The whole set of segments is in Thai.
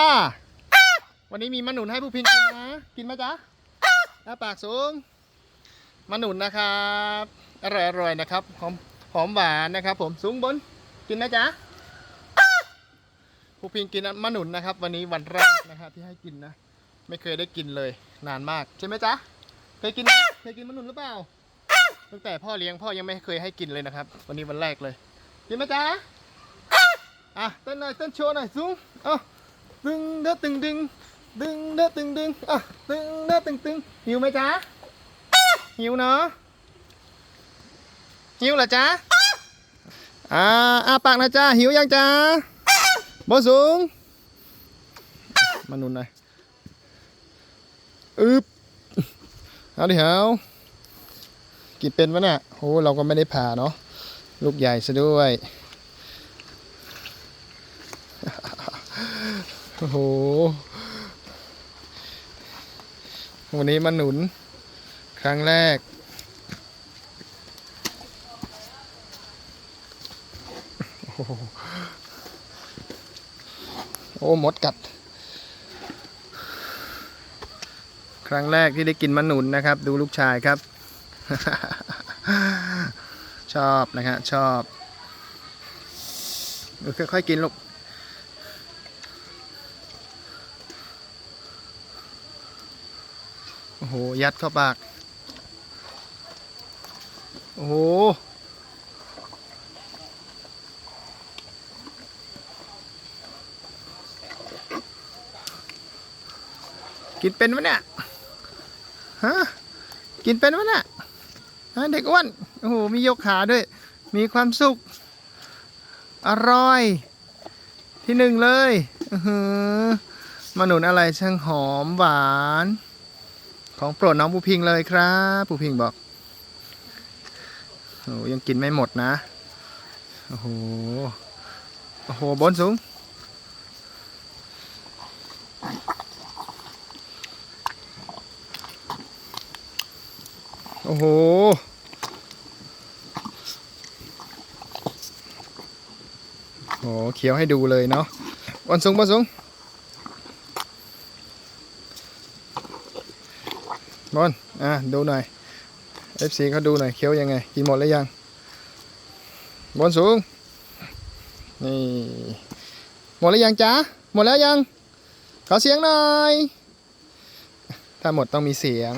อ่าวันนี้มีมะหนุนให้ผู้พิงกินนะ กินไหมจ๊ะหน้าปากสูงมะหนุนนะครับ อร่อยอร่อยนะครับ หอมหอมหวานนะครับ ผมสูงบน กินไหมจ๊ะผู้พิงกินมะหนุนนะครับ วันนี้วันแรกนะครับที่ให้กินนะ ไม่เคยได้กินเลยนานมากใช่ไหมจ๊ะ เคยกินไหมเคยกินมะหนุนหรือเปล่า ตั้งแต่พ่อเลี้ยงพ่อยังไม่เคยให้กินเลยนะครับ วันนี้วันแรกเลย กินไหมจ๊ะ อะเต้นหน่อยเต้นโชว์หน่อยสูงเอ้า ดึงเด้อตึงดึงดึงเด้อตึงดึงอะดึงเด้อตึงตึงหิวไหมจ๊ะหิวเนาะหิวเหรอจ๊ะอ่าอ้าปากนะจ๊ะหิวยังจ๊ะบอสูงมาหนุนหน่อยอึบเอาดิเหากินเป็นวะเนี่ยโอ้เราก็ไม่ได้ผ่าเนาะลูกใหญ่ซะด้วย โอ้โห วันนี้มาหนุน ครั้งแรก โอ้โหโอ้มดกัด ครั้งแรกที่ได้กินมะหนุนนะครับ ดูลูกชายครับ ชอบนะฮะชอบค่อยๆกินลูก โอ้โห ยัดเข้าปาก โอ้โห กินเป็นวะเนี่ย ฮะ กินเป็นวะเนี่ยฮะเด็กอ้วน โอ้โห มียกขาด้วย มีความสุข อร่อย ที่หนึ่งเลย อือหือมาหนุนอะไรช่างหอมหวาน ของโปรดน้องปูพิงเลยครับปูพิงบอกโอ้ยังกินไม่หมดนะโอ้โหโอ้โหบนสูงโอ้โหโอ้โหเคี้ยวให้ดูเลยเนาะบนสูงบนสูง บอลอะดูหน่อย FC เขาดูหน่อยเคี้ยวยังไง กินหมดแล้วยัง บอลสูง นี่ หมดแล้วยังจ๊ะหมดแล้วยัง ขอเสียงหน่อย ถ้าหมดต้องมีเสียง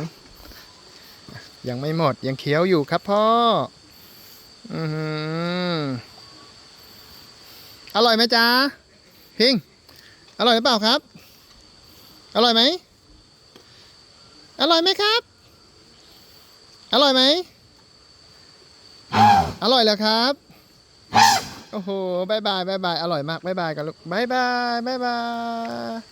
ยังไม่หมดยังเคี้ยวอยู่ครับพ่อ อือหืออร่อยไหมจ๊ะพิง อร่อยหรือเปล่าครับ อร่อยไหม อร่อยไหมครับ อร่อยไหม อร่อยแล้วครับ โอ้โหบายบายบายบาย อร่อยมากบายบายกันลูกบายบายบายบาย